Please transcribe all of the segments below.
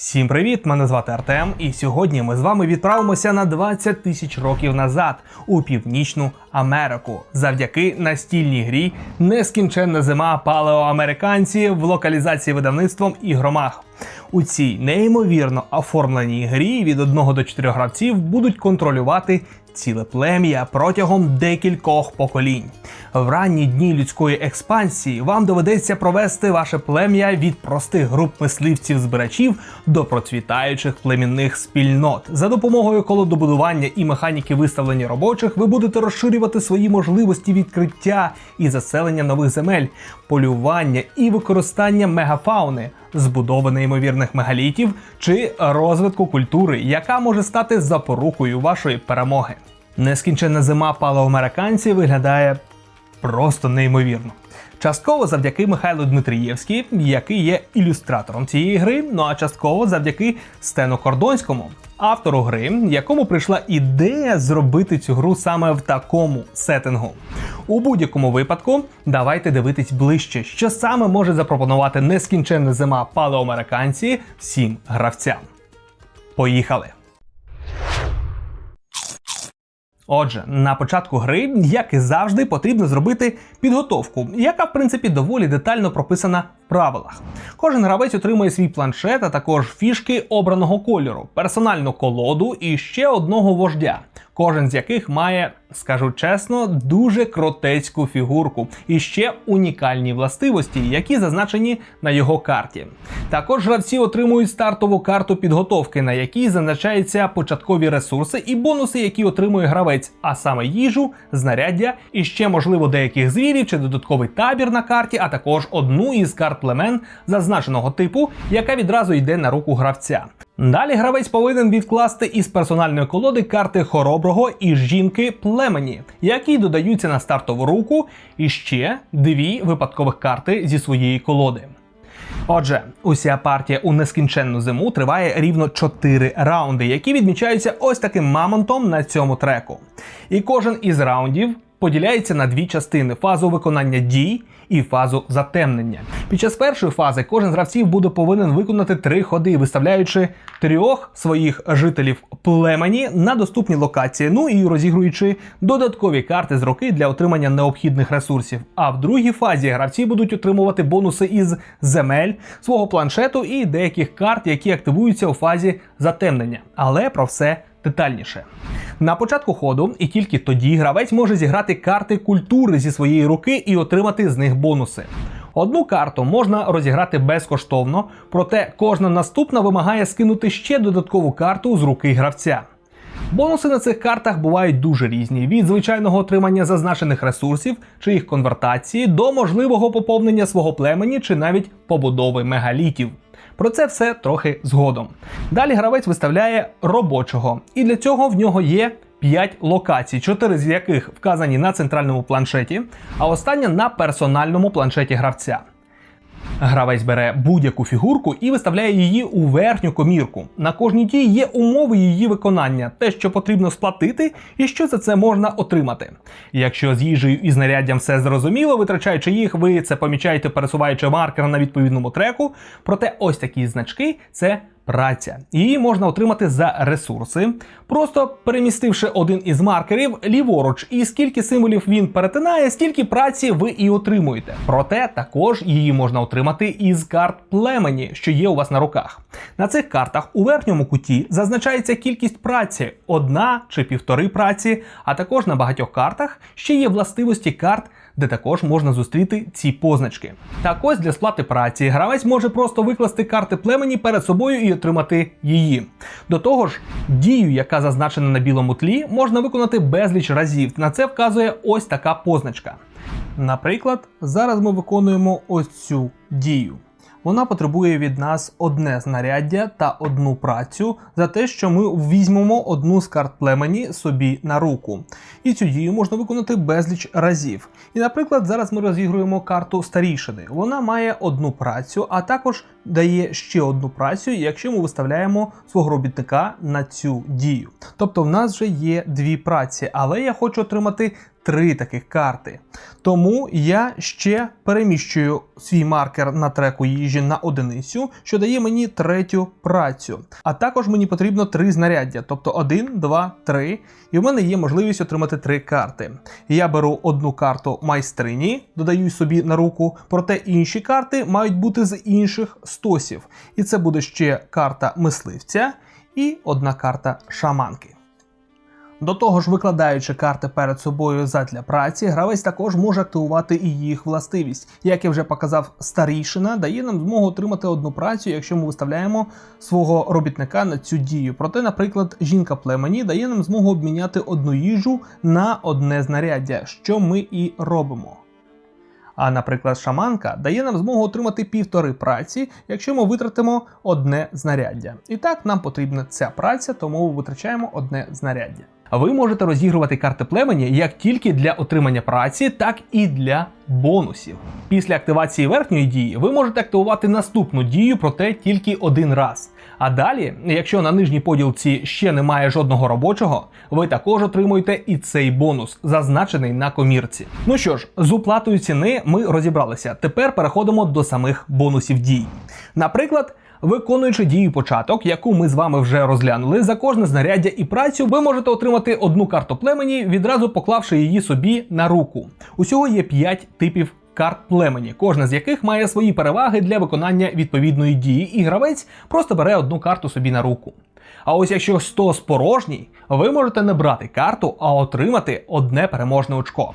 Всім привіт! Мене звати Артем, і сьогодні ми з вами відправимося на 20 тисяч років назад у Північну Америку завдяки настільній грі Нескінченна зима палеоамериканці в локалізації видавництвом ігромах. У цій неймовірно оформленій грі від 1 до 4 гравців будуть контролювати ціле плем'я протягом декількох поколінь. В ранні дні людської експансії вам доведеться провести ваше плем'я від простих груп мисливців-збирачів до процвітаючих племінних спільнот. За допомогою колодобудування і механіки виставлення робочих ви будете розширювати свої можливості відкриття і заселення нових земель, полювання і використання мегафауни, збудови неймовірних мегалітів чи розвитку культури, яка може стати запорукою вашої перемоги. Нескінченна зима палеоамериканців виглядає просто неймовірно. Частково завдяки Михайлу Дмитрієвській, який є ілюстратором цієї гри, ну а частково завдяки Стену Кордонському, автору гри, якому прийшла ідея зробити цю гру саме в такому сеттингу. У будь-якому випадку, давайте дивитись ближче, що саме може запропонувати нескінченна зима палеоамериканці всім гравцям. Поїхали! Отже, на початку гри, як і завжди, потрібно зробити підготовку, яка в принципі доволі детально прописана в правилах. Кожен гравець отримує свій планшет, а також фішки обраного кольору, персональну колоду і ще одного вождя. Кожен з яких має, скажу чесно, дуже кротецьку фігурку і ще унікальні властивості, які зазначені на його карті. Також гравці отримують стартову карту підготовки, на якій зазначаються початкові ресурси і бонуси, які отримує гравець, а саме їжу, знаряддя і ще можливо деяких звірів чи додатковий табір на карті, а також одну із карт племен зазначеного типу, яка відразу йде на руку гравця. Далі гравець повинен відкласти із персональної колоди карти хороброго і жінки племені, які додаються на стартову руку, і ще дві випадкових карти зі своєї колоди. Отже, уся партія у нескінченну зиму триває рівно 4 раунди, які відмічаються ось таким мамонтом на цьому треку. І кожен із раундів поділяється на дві частини: фазу виконання дій і фазу затемнення. Під час першої фази кожен з гравців буде повинен виконати три ходи, виставляючи трьох своїх жителів племені на доступні локації, ну і розігруючи додаткові карти з руки для отримання необхідних ресурсів. А в другій фазі гравці будуть отримувати бонуси із земель, свого планшету і деяких карт, які активуються у фазі затемнення. Але про все детальніше. На початку ходу, і тільки тоді гравець може зіграти карти культури зі своєї руки і отримати з них бонуси. Одну карту можна розіграти безкоштовно, проте кожна наступна вимагає скинути ще додаткову карту з руки гравця. Бонуси на цих картах бувають дуже різні: від звичайного отримання зазначених ресурсів чи їх конвертації до можливого поповнення свого племені чи навіть побудови мегалітів. Про це все трохи згодом. Далі гравець виставляє робочого, і для цього в нього є 5 локацій, 4 з яких вказані на центральному планшеті, а остання на персональному планшеті гравця. Гравець бере будь-яку фігурку і виставляє її у верхню комірку. На кожній дії є умови її виконання, те, що потрібно сплатити, і що за це можна отримати. Якщо з їжею і знаряддям все зрозуміло, витрачаючи їх, ви це помічаєте, пересуваючи маркер на відповідному треку. Проте ось такі значки це праця. Її можна отримати за ресурси, просто перемістивши один із маркерів ліворуч, і скільки символів він перетинає, стільки праці ви і отримуєте. Проте також її можна отримати із карт племені, що є у вас на руках. На цих картах у верхньому куті зазначається кількість праці одна чи півтори праці, а також на багатьох картах ще є властивості карт де також можна зустріти ці позначки. Так ось для сплати праці гравець може просто викласти карти племені перед собою і отримати її. До того ж, дію, яка зазначена на білому тлі, можна виконати безліч разів. На це вказує ось така позначка. Наприклад, зараз ми виконуємо ось цю дію. Вона потребує від нас одне знаряддя та одну працю за те, що ми візьмемо одну з карт племені собі на руку. І цю дію можна виконати безліч разів. І, наприклад, зараз ми розігруємо карту старішини. Вона має одну працю, а також дає ще одну працю, якщо ми виставляємо свого робітника на цю дію. Тобто в нас вже є дві праці, але я хочу отримати три таких карти. Тому я ще переміщую свій маркер на треку їжі на одиницю, що дає мені третю працю. А також мені потрібно три знаряддя, тобто 1, 2, 3. І в мене є можливість отримати три карти. Я беру одну карту майстрині, додаю собі на руку, проте інші карти мають бути з інших стосів. І це буде ще карта мисливця і одна карта шаманки. До того ж, викладаючи карти перед собою задля праці, гравець також може активувати і їх властивість. Як я вже показав, старішина дає нам змогу отримати одну працю, якщо ми виставляємо свого робітника на цю дію. Проте, наприклад, жінка племені дає нам змогу обміняти одну їжу на одне знаряддя, що ми і робимо. А, наприклад, шаманка дає нам змогу отримати півтори праці, якщо ми витратимо одне знаряддя. І так нам потрібна ця праця, тому витрачаємо одне знаряддя. Ви можете розігрувати карти племені як тільки для отримання праці, так і для бонусів. Після активації верхньої дії ви можете активувати наступну дію, проте тільки один раз. А далі, якщо на нижній поділці ще немає жодного робочого, ви також отримуєте і цей бонус, зазначений на комірці. Ну що ж, з уплатою ціни ми розібралися. Тепер переходимо до самих бонусів дій. Наприклад. Виконуючи дію початок, яку ми з вами вже розглянули, за кожне знаряддя і працю ви можете отримати одну карту племені, відразу поклавши її собі на руку. Усього є 5 типів карт племені, кожна з яких має свої переваги для виконання відповідної дії, і гравець просто бере одну карту собі на руку. А ось якщо стос порожній, ви можете не брати карту, а отримати одне переможне очко.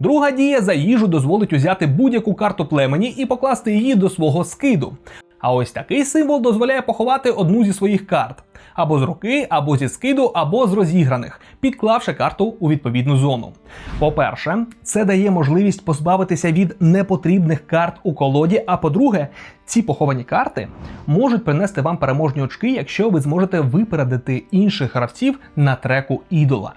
Друга дія за їжу дозволить узяти будь-яку карту племені і покласти її до свого скиду. А ось такий символ дозволяє поховати одну зі своїх карт або з руки, або зі скиду, або з розіграних, підклавши карту у відповідну зону. По-перше, це дає можливість позбавитися від непотрібних карт у колоді. А по-друге, ці поховані карти можуть принести вам переможні очки, якщо ви зможете випередити інших гравців на треку ідола.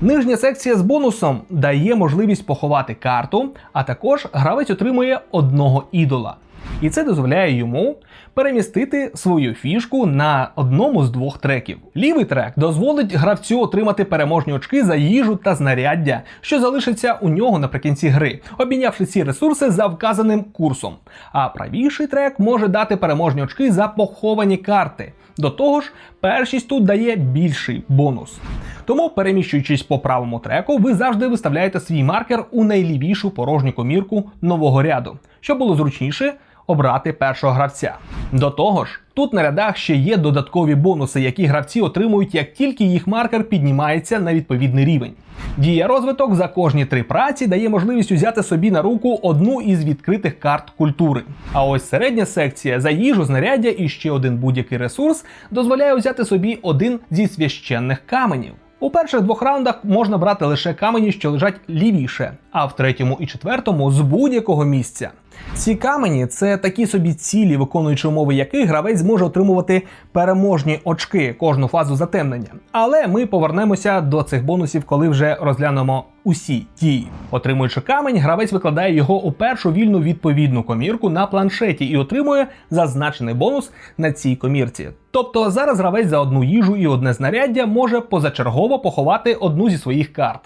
Нижня секція з бонусом дає можливість поховати карту, а також гравець отримує одного ідола. І це дозволяє йому перемістити свою фішку на одному з двох треків. Лівий трек дозволить гравцю отримати переможні очки за їжу та знаряддя, що залишиться у нього наприкінці гри, обмінявши ці ресурси за вказаним курсом. А правіший трек може дати переможні очки за поховані карти. До того ж, першість тут дає більший бонус. Тому, переміщуючись по правому треку, ви завжди виставляєте свій маркер у найлівішу порожню комірку нового ряду, щоб було зручніше обрати першого гравця. До того ж, тут на рядах ще є додаткові бонуси, які гравці отримують, як тільки їх маркер піднімається на відповідний рівень. Дія розвиток за кожні три праці дає можливість взяти собі на руку одну із відкритих карт культури. А ось середня секція за їжу, знаряддя і ще один будь-який ресурс дозволяє взяти собі один зі священних каменів. У перших двох раундах можна брати лише камені, що лежать лівіше, а в третьому і четвертому з будь-якого місця. Ці камені це такі собі цілі, виконуючи умови яких гравець зможе отримувати переможні очки кожну фазу затемнення. Але ми повернемося до цих бонусів, коли вже розглянемо усі дії. Отримуючи камень, гравець викладає його у першу вільну відповідну комірку на планшеті і отримує зазначений бонус на цій комірці. Тобто зараз гравець за одну їжу і одне знаряддя може позачергово поховати одну зі своїх карт.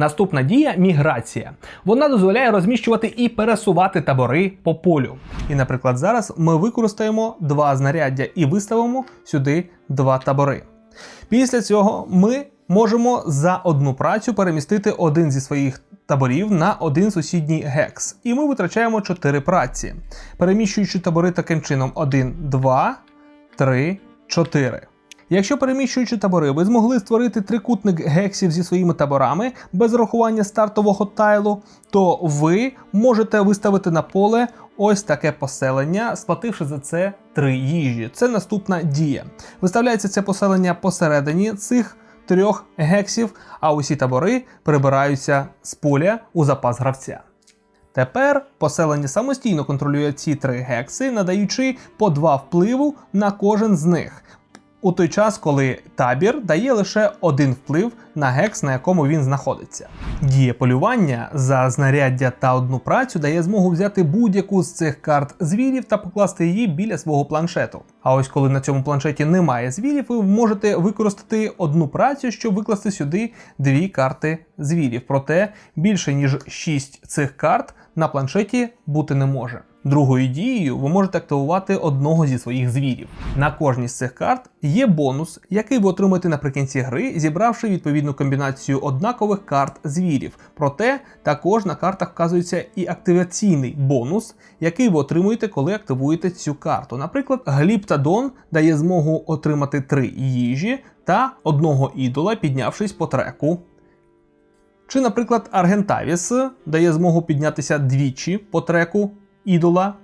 Наступна дія міграція. Вона дозволяє розміщувати і пересувати табори по полю. І, наприклад, зараз ми використаємо два знаряддя і виставимо сюди два табори. Після цього ми можемо за одну працю перемістити один зі своїх таборів на один сусідній гекс. І ми витрачаємо 4 праці, переміщуючи табори таким чином: 1, 2, 3, 4. Якщо переміщуючи табори, ви змогли створити трикутник гексів зі своїми таборами без рахування стартового тайлу, то ви можете виставити на поле ось таке поселення, сплативши за це три їжі. Це наступна дія. Виставляється це поселення посередині цих трьох гексів, а усі табори прибираються з поля у запас гравця. Тепер поселення самостійно контролює ці три гекси, надаючи по два впливу на кожен з них. У той час, коли табір дає лише один вплив на гекс, на якому він знаходиться. Дія полювання за знаряддя та одну працю дає змогу взяти будь-яку з цих карт звірів та покласти її біля свого планшету. А ось коли на цьому планшеті немає звірів, ви можете використати одну працю, щоб викласти сюди дві карти звірів. Проте більше ніж 6 цих карт на планшеті бути не може. Другою дією ви можете активувати одного зі своїх звірів. На кожній з цих карт є бонус, який ви отримаєте наприкінці гри, зібравши відповідну комбінацію однакових карт звірів. Проте також на картах вказується і активаційний бонус, який ви отримуєте, коли активуєте цю карту. Наприклад, Гліптадон дає змогу отримати три їжі та одного ідола, піднявшись по треку. Чи, наприклад, Аргентавіс дає змогу піднятися двічі по треку ідола,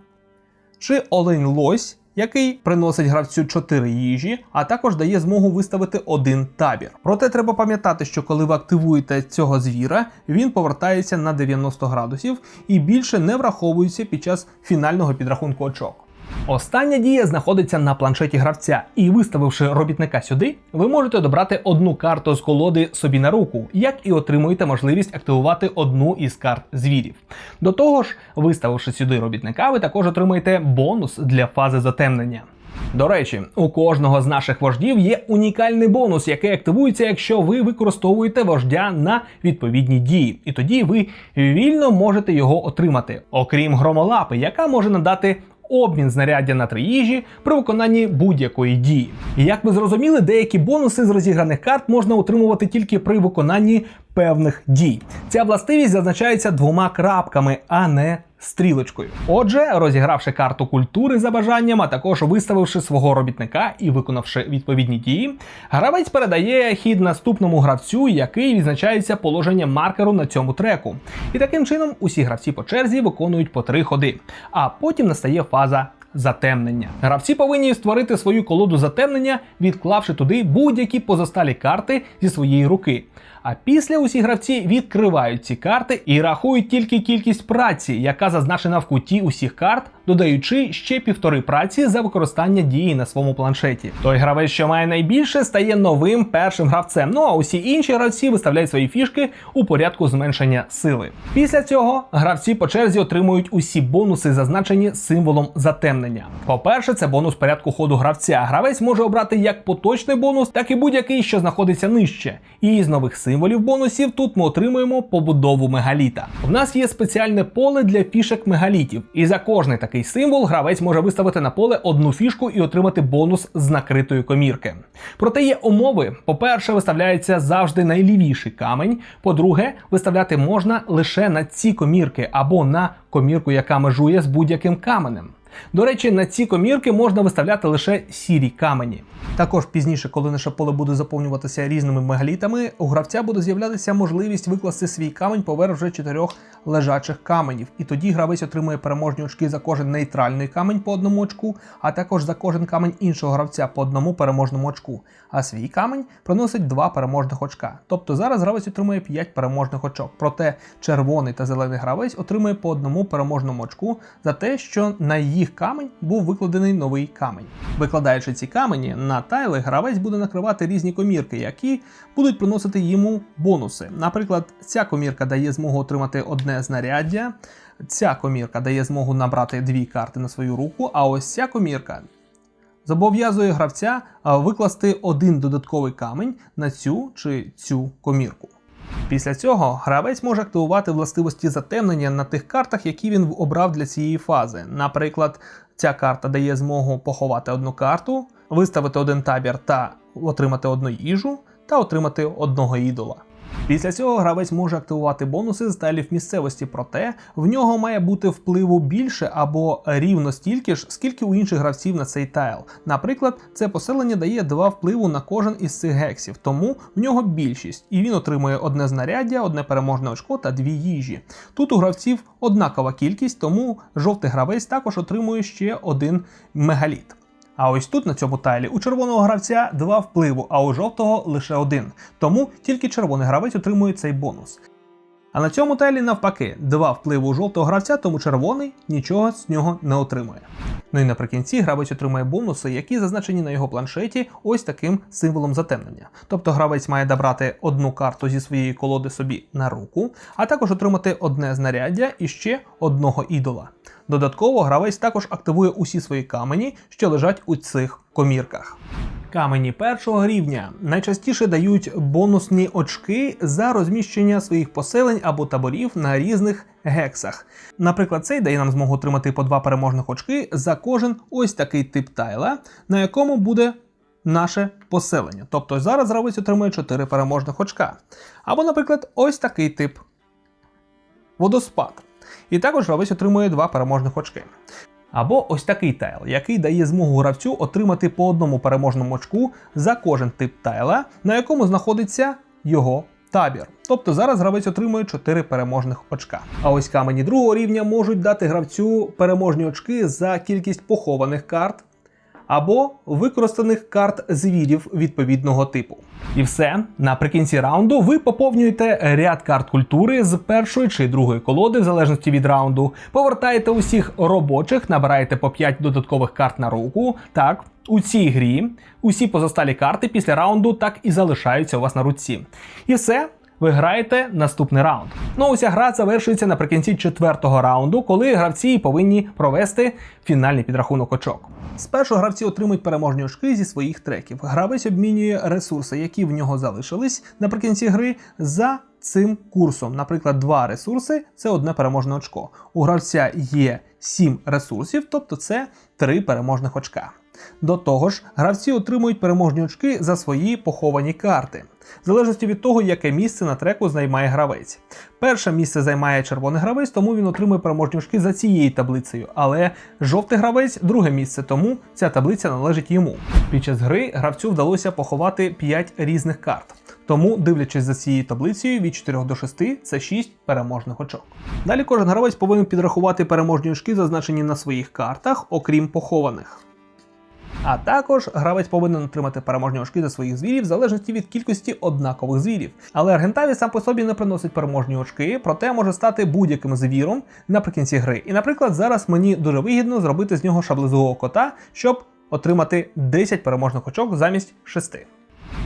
чи Олень Лось, який приносить гравцю 4 їжі, а також дає змогу виставити один табір. Проте треба пам'ятати, що коли ви активуєте цього звіра, він повертається на 90 градусів і більше не враховується під час фінального підрахунку очок. Остання дія знаходиться на планшеті гравця, і виставивши робітника сюди, ви можете добрати одну карту з колоди собі на руку, як і отримуєте можливість активувати одну із карт звірів. До того ж, виставивши сюди робітника, ви також отримаєте бонус для фази затемнення. До речі, у кожного з наших вождів є унікальний бонус, який активується, якщо ви використовуєте вождя на відповідні дії, і тоді ви вільно можете його отримати, окрім громолапи, яка може надати обмін знаряддя на три їжі при виконанні будь-якої дії. І як ви зрозуміли, деякі бонуси з розіграних карт можна отримувати тільки при виконанні певних дій. Ця властивість зазначається двома крапками, а не стрілочкою. Отже, розігравши карту культури за бажанням, а також виставивши свого робітника і виконавши відповідні дії, гравець передає хід наступному гравцю, який відзначається положенням маркеру на цьому треку. І таким чином усі гравці по черзі виконують по три ходи. А потім настає фаза затемнення. Гравці повинні створити свою колоду затемнення, відклавши туди будь-які позосталі карти зі своєї руки. А після усі гравці відкривають ці карти і рахують тільки кількість праці, яка зазначена в куті усіх карт, додаючи ще півтори праці за використання дії на своєму планшеті. Той гравець, що має найбільше, стає новим першим гравцем. Ну а усі інші гравці виставляють свої фішки у порядку зменшення сили. Після цього гравці по черзі отримують усі бонуси, зазначені символом затемнення. По-перше, це бонус порядку ходу гравця. Гравець може обрати як поточний бонус, так і будь-який, що знаходиться нижче. І з нових символів бонусів тут ми отримуємо побудову мегаліта. В нас є спеціальне поле для фішек мегалітів, і за кожний такий символ гравець може виставити на поле одну фішку і отримати бонус з накритої комірки. Проте є умови: по-перше, виставляється завжди найлівіший камень. По-друге, виставляти можна лише на ці комірки або на комірку, яка межує з будь-яким каменем. До речі, на ці комірки можна виставляти лише сірі камені. Також пізніше, коли наше поле буде заповнюватися різними мегалітами, у гравця буде з'являтися можливість викласти свій камень поверх вже чотирьох лежачих каменів. І тоді гравець отримує переможні очки за кожен нейтральний камень по одному очку, а також за кожен камень іншого гравця по одному переможному очку. А свій камень приносить два переможних очка. Тобто зараз гравець отримує 5 переможних очок. Проте червоний та зелений гравець отримує по одному переможному очку за те, що на їх камень був викладений новий камень. Викладаючи ці камені на тайли, гравець буде накривати різні комірки, які будуть приносити йому бонуси. Наприклад, ця комірка дає змогу отримати одне знаряддя. Ця комірка дає змогу набрати дві карти на свою руку, а ось ця комірка зобов'язує гравця викласти один додатковий камень на цю чи цю комірку. Після цього гравець може активувати властивості затемнення на тих картах, які він обрав для цієї фази. Наприклад, ця карта дає змогу поховати одну карту, виставити один табір та отримати одну їжу, та отримати одного ідола. Після цього гравець може активувати бонуси з тайлів місцевості, проте в нього має бути впливу більше або рівно стільки ж, скільки у інших гравців на цей тайл. Наприклад, це поселення дає два впливу на кожен із цих гексів, тому в нього більшість, і він отримує одне знаряддя, одне переможне очко та дві їжі. Тут у гравців однакова кількість, тому жовтий гравець також отримує ще один мегаліт. А ось тут на цьому тайлі у червоного гравця два впливу, а у жовтого лише один. Тому тільки червоний гравець отримує цей бонус. А на цьому тайлі навпаки, два впливи у жовтого гравця, тому червоний нічого з нього не отримує. Ну і наприкінці гравець отримує бонуси, які зазначені на його планшеті ось таким символом затемнення. Тобто гравець має добрати одну карту зі своєї колоди собі на руку, а також отримати одне знаряддя і ще одного ідола. Додатково гравець також активує усі свої камені, що лежать у цих комірках. Камені першого рівня найчастіше дають бонусні очки за розміщення своїх поселень або таборів на різних гексах. Наприклад, цей дає нам змогу отримати по два переможних очки за кожен ось такий тип тайла, на якому буде наше поселення. Тобто зараз гравець отримує 4 переможних очка. Або, наприклад, ось такий тип водоспад. І також гравець отримує два переможних очки. Або ось такий тайл, який дає змогу гравцю отримати по одному переможному очку за кожен тип тайла, на якому знаходиться його табір. Тобто зараз гравець отримує 4 переможних очка. А ось камені другого рівня можуть дати гравцю переможні очки за кількість похованих карт або використаних карт звірів відповідного типу. І все наприкінці раунду ви поповнюєте ряд карт культури з першої чи другої колоди, в залежності від раунду. Повертаєте усіх робочих, набираєте по 5 додаткових карт на руку. Так, у цій грі усі позосталі карти після раунду так і залишаються у вас на руці. І все. Ви граєте наступний раунд. Ну, уся гра завершується наприкінці четвертого раунду, коли гравці повинні провести фінальний підрахунок очок. Спершу гравці отримують переможні очки зі своїх треків. Гравець обмінює ресурси, які в нього залишились наприкінці гри, за цим курсом. Наприклад, два ресурси це одне переможне очко. У гравця є 7 ресурсів, тобто це 3 переможних очка. До того ж, гравці отримують переможні очки за свої поховані карти, в залежності від того, яке місце на треку займає гравець. Перше місце займає червоний гравець, тому він отримує переможні очки за цією таблицею, але жовтий гравець друге місце, тому ця таблиця належить йому. Під час гри гравцю вдалося поховати 5 різних карт. Тому, дивлячись за цією таблицею, від 4 до 6 це 6 переможних очок. Далі кожен гравець повинен підрахувати переможні очки, зазначені на своїх картах, окрім похованих. А також гравець повинен отримати переможні очки за своїх звірів в залежності від кількості однакових звірів. Але Аргентаві сам по собі не приносить переможні очки, проте може стати будь-яким звіром наприкінці гри. І, наприклад, зараз мені дуже вигідно зробити з нього шаблезового кота, щоб отримати 10 переможних очок замість 6.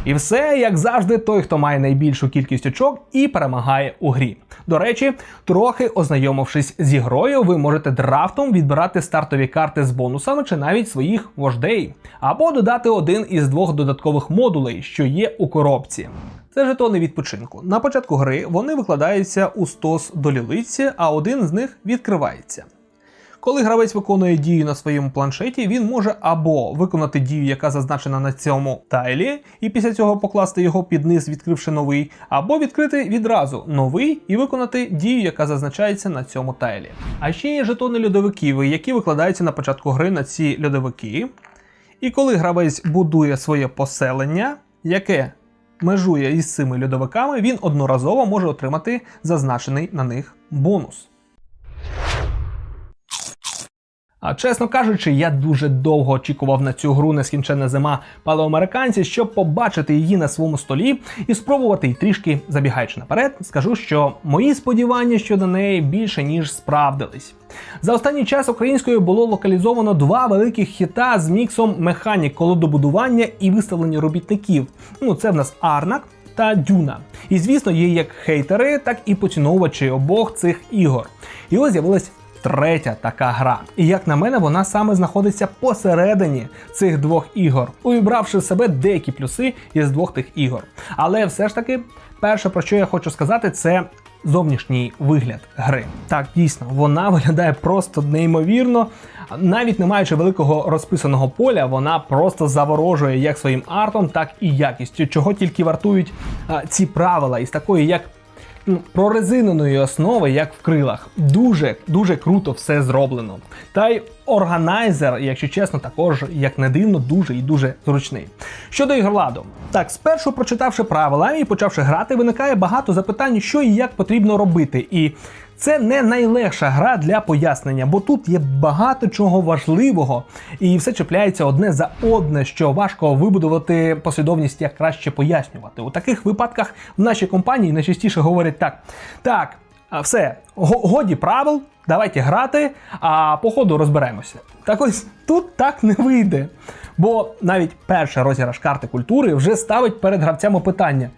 І все, як завжди, той, хто має найбільшу кількість очок і перемагає у грі. До речі, трохи ознайомившись з ігрою, ви можете драфтом відбирати стартові карти з бонусами чи навіть своїх вождей, або додати один із двох додаткових модулей, що є у коробці. Це жетони відпочинку. На початку гри вони викладаються у стос до лілиці, а один з них відкривається. Коли гравець виконує дію на своєму планшеті, він може або виконати дію, яка зазначена на цьому тайлі, і після цього покласти його під низ, відкривши новий, або відкрити відразу новий і виконати дію, яка зазначається на цьому тайлі. А ще є жетони льодовиків, які викладаються на початку гри на ці льодовики. І коли гравець будує своє поселення, яке межує із цими льодовиками, він одноразово може отримати зазначений на них бонус. А чесно кажучи, я дуже довго очікував на цю гру нескінченна зима палеоамериканці, щоб побачити її на своєму столі і спробувати і трішки забігаючи наперед, скажу, що мої сподівання щодо неї більше ніж справдились. За останній час українською було локалізовано два великих хіта з міксом механік колодобудування і виставлення робітників. Ну це в нас Арнак та Дюна. І звісно, є як хейтери, так і поціновувачі обох цих ігор. І ось з'явилась третя така гра. І як на мене, вона саме знаходиться посередині цих двох ігор, увібравши в себе деякі плюси із двох тих ігор. Але все ж таки, перше, про що я хочу сказати, це. Зовнішній вигляд гри. Так, дійсно, вона виглядає просто неймовірно. Навіть не маючи великого розписаного поля, вона просто заворожує як своїм артом, так і якістю, чого тільки вартують а, ці правила із такої, як прорезиненої основи, як в крилах. Дуже дуже круто все зроблено. Та й органайзер, якщо чесно, також, як не дивно, дуже і дуже зручний. Щодо ігроладу, так, спершу прочитавши правила і почавши грати, виникає багато запитань, що і як потрібно робити. І Це не найлегша гра для пояснення, бо тут є багато чого важливого, і все чіпляється одне за одне, що важко вибудувати послідовність, як краще пояснювати. У таких випадках в нашій компанії найчастіше говорять так: так, все, годі правил, давайте грати, а по ходу розберемося. Так ось тут так не вийде. Бо навіть перший розіграш карти культури вже ставить перед гравцями питання: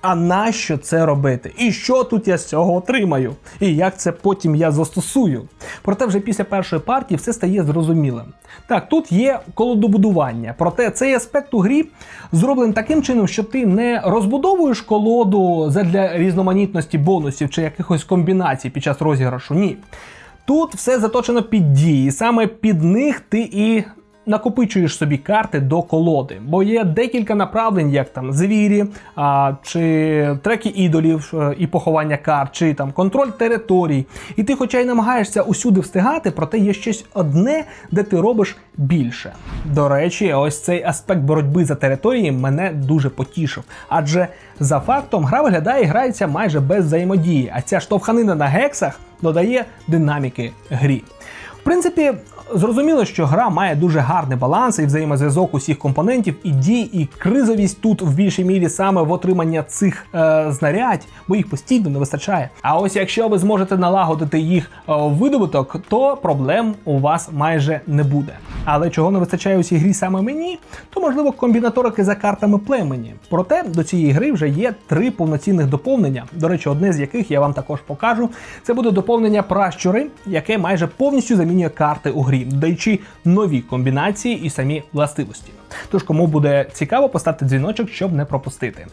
а нащо це робити? І що тут я з цього отримаю? І як це потім я застосую? Проте вже після першої партії все стає зрозумілим. Так, тут є колодобудування, проте цей аспект у грі зроблений таким чином, що ти не розбудовуєш колоду задля різноманітності бонусів чи якихось комбінацій під час розіграшу. Ні. Тут все заточено під дії, саме під них ти і накопичуєш собі карти до колоди, бо є декілька направлень, як там звірі, а, чи треки ідолів е, і поховання карт, чи там контроль територій. І ти, хоча й намагаєшся усюди встигати, проте є щось одне, де ти робиш більше. До речі, ось цей аспект боротьби за території мене дуже потішив, адже за фактом гра виглядає і грається майже без взаємодії, а ця штовханина на гексах додає динаміки грі. В принципі, зрозуміло, що гра має дуже гарний баланс і взаємозв'язок усіх компонентів і дій, і кризовість тут в більшій мірі саме в отримання цих е, знарядь, бо їх постійно не вистачає. А ось якщо ви зможете налагодити їх е, видобуток, то проблем у вас майже не буде. Але чого не вистачає у цій грі саме мені, то можливо комбінаторики за картами племені. Проте до цієї гри вже є три повноцінних доповнення. До речі, одне з яких я вам також покажу. Це буде доповнення пращури, яке майже повністю замінює карти у грі, додаючи нові комбінації і самі властивості. Тож, кому буде цікаво, поставте дзвіночок, щоб не пропустити.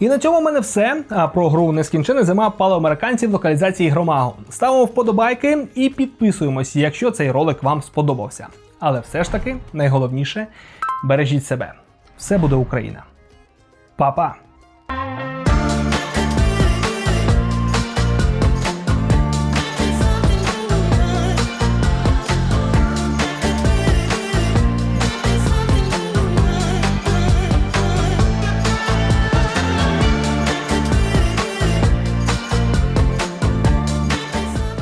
І на цьому в мене все. А про гру нескінчена зима палеоамериканців локалізації Громагу. Ставимо вподобайки і підписуємось, якщо цей ролик вам сподобався. Але все ж таки, найголовніше бережіть себе. Все буде Україна. Па-па!